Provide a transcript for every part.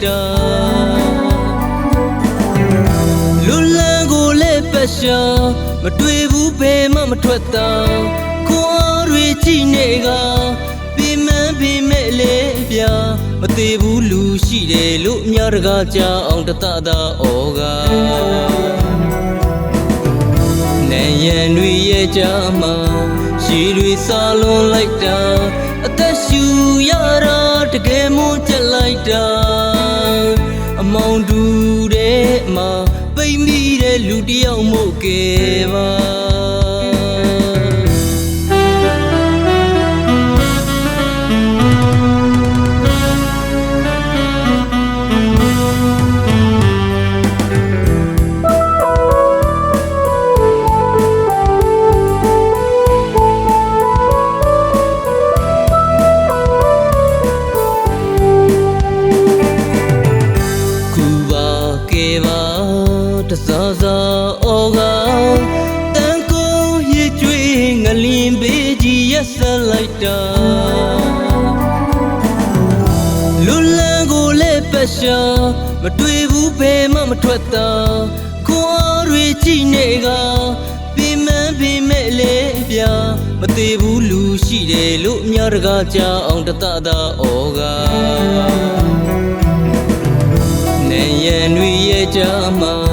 ရက်ဆက်လိုက်တာလူလန်းကိုလည်းပတ်ရှာမတွေ့ဘူးဘယ်မှမထွက်တာကိုအားတွေကြည့်နေကပြင်းမန်းပြင်းမဲ့လေပြမသေးဘူးလူရှိတယ်လို့အများတကားကြောင်အောင်တတတာဩကနိုင်ရန်တွေရဲ့ကြမှာရှိတွေစားလွန်လိုက်တာအသက်ရှူရတာ တကယ်မှကြက်လိုက်တာအမောင်တူတဲ့မှာပိတ်မိတဲ့လူတစ်ယောက်မို့ကဲပါ တစားစားအောကတန်ကိုရကျွေးငလင်းပေးကြီးရက်ဆက်လိုက်တာလူလန်းကိုလည်းပတ်ရှာမတွေ့ဘူးဘယ်မှမထွက်တာကိုအားတွေကြည့်နေကပြင်းမန်းပြင်းမဲ့လေပြမသေးဘူးလူရှိတယ်လို့အများတကားကြောင်အောင်တတတာဩကနိုင်ရန်တွေရဲ့ကြမှာ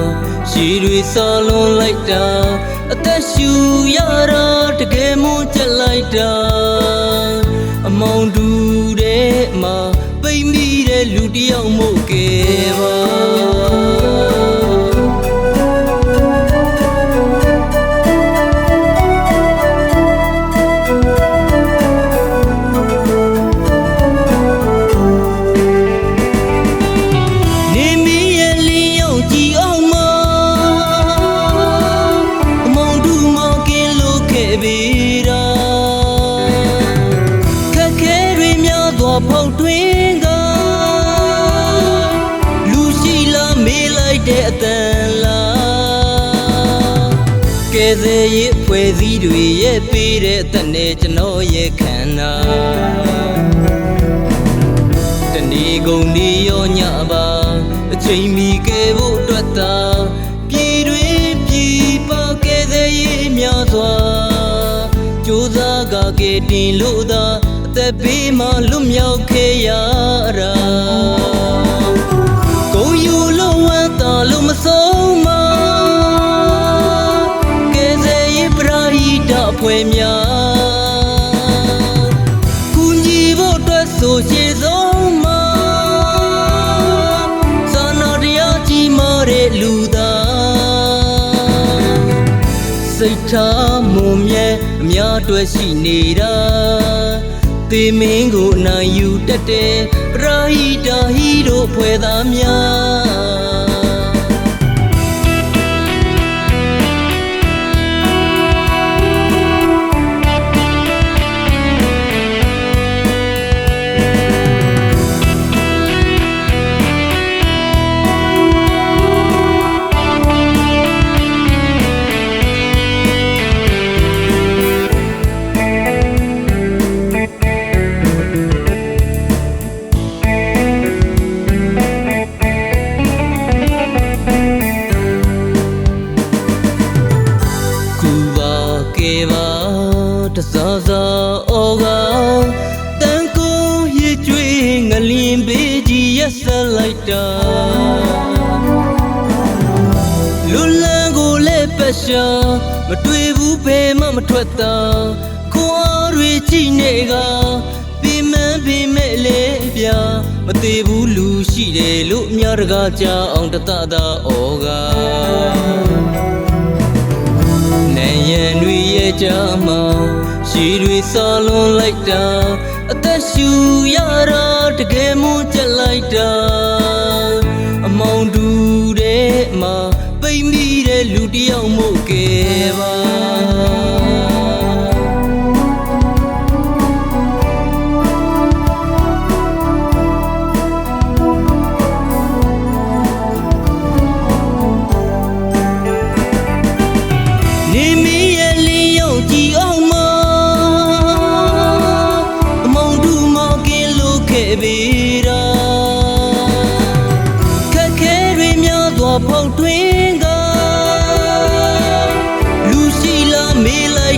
ရှိတွေစားလွန်လိုက်တာအသက်ရှူရတာတကယ်မှကြက်လိုက်တာအမောင်တူတဲ့မှာပိတ်မိတဲ့လူတစ်ယောက်မို့ကဲပါ များသောဖောက်တွင်ကလူရှိလားမေးလိုက်တဲ့အတန်လားကဲစရဲ့ဖွဲ့စည်းတွေရဲ့ပေးတဲ့အသက်နဲ့ကျွန်တော်ရဲ့ခန္ဓာတနေကုန်နေရောညပါအချိန်မီကဲဖို့အတွက်သာပြည်တွင်ပြည်ပကဲသေးရေးများစွာကြိုးစား ကကဲတင်လို့သာအသက်ဘေးမှလွတ်မြောက်ခဲ့ရတာကိုယူလို့ဝမ်းသာလို့မဆုံးမကဲသေးရေးပရာဟိတဖွဲ့များ စိတ်ထားမွန်မြဲအများအတွက်ရှိနေတာသေမင်းကိုအနိုင်ယူတတ်တဲ့ပရာဟိတာဟီတို့ဖွဲ့သားများ လင်းပေးကြီးရက်ဆက်လိုက်တာလူလန်းကိုလည်းပတ်ရှာမတွေ့ဘူးဘယ်မှမထွက်တာကိုအားတွေကြည့်နေကပြင်းမန်းပြင်းမဲ့လေပြမသေးဘူးလူရှိတယ်လို့အများတကားကြောင်အောင်တတတာဩကနိုင်ရန်တွေရဲ့ကြမှာရှိတွေစားလွန်လိုက်တာ အသက်ရှူရတာတကယ်မှကြက်လိုက်တာအမောင်တူတဲ့မှာပိတ်မိတဲ့လူတစ်ယောက်မို့ကဲပါ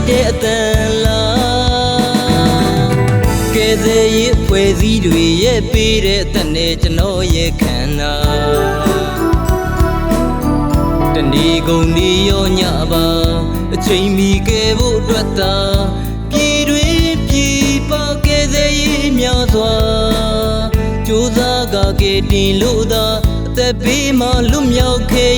တဲ့အတန်လားကဲသေးရဲ့ဖွဲ့စည်းတွေရဲ့ပေးတဲ့အသက်နဲ့ကျွန်တော်ရဲ့ခန္ဓာတနေ့ကုန်ဒီရောညပါအချိန်မီကဲဖို့အတွက်သာပြည်တွေပြည်ပကဲသေးရဲ့မြောက်စွာကြိုးစားကကဲတင်လို့သာအသက်ပေးမှလွတ်မြောက်ခဲ့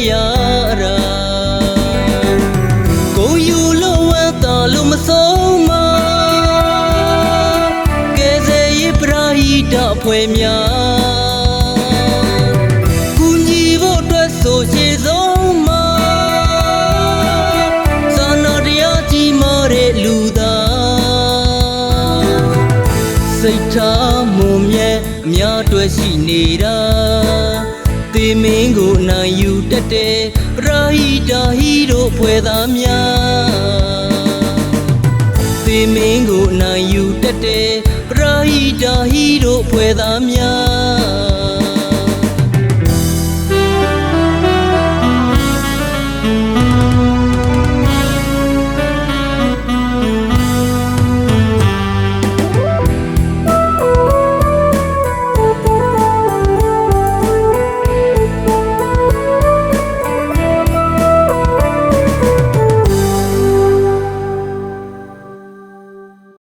စိတ်ထားမုံမြဲအများအတွက်ရှိနေတာသေမင်းကိုနိုင်ယူတတ်တဲ့ပရာဟိတာဟီတို့ဖွဲ့သားများသေမင်းကိုနိုင်ယူတတ်တဲ့ပရာဟိတာဟီတို့ဖွဲ့သားများ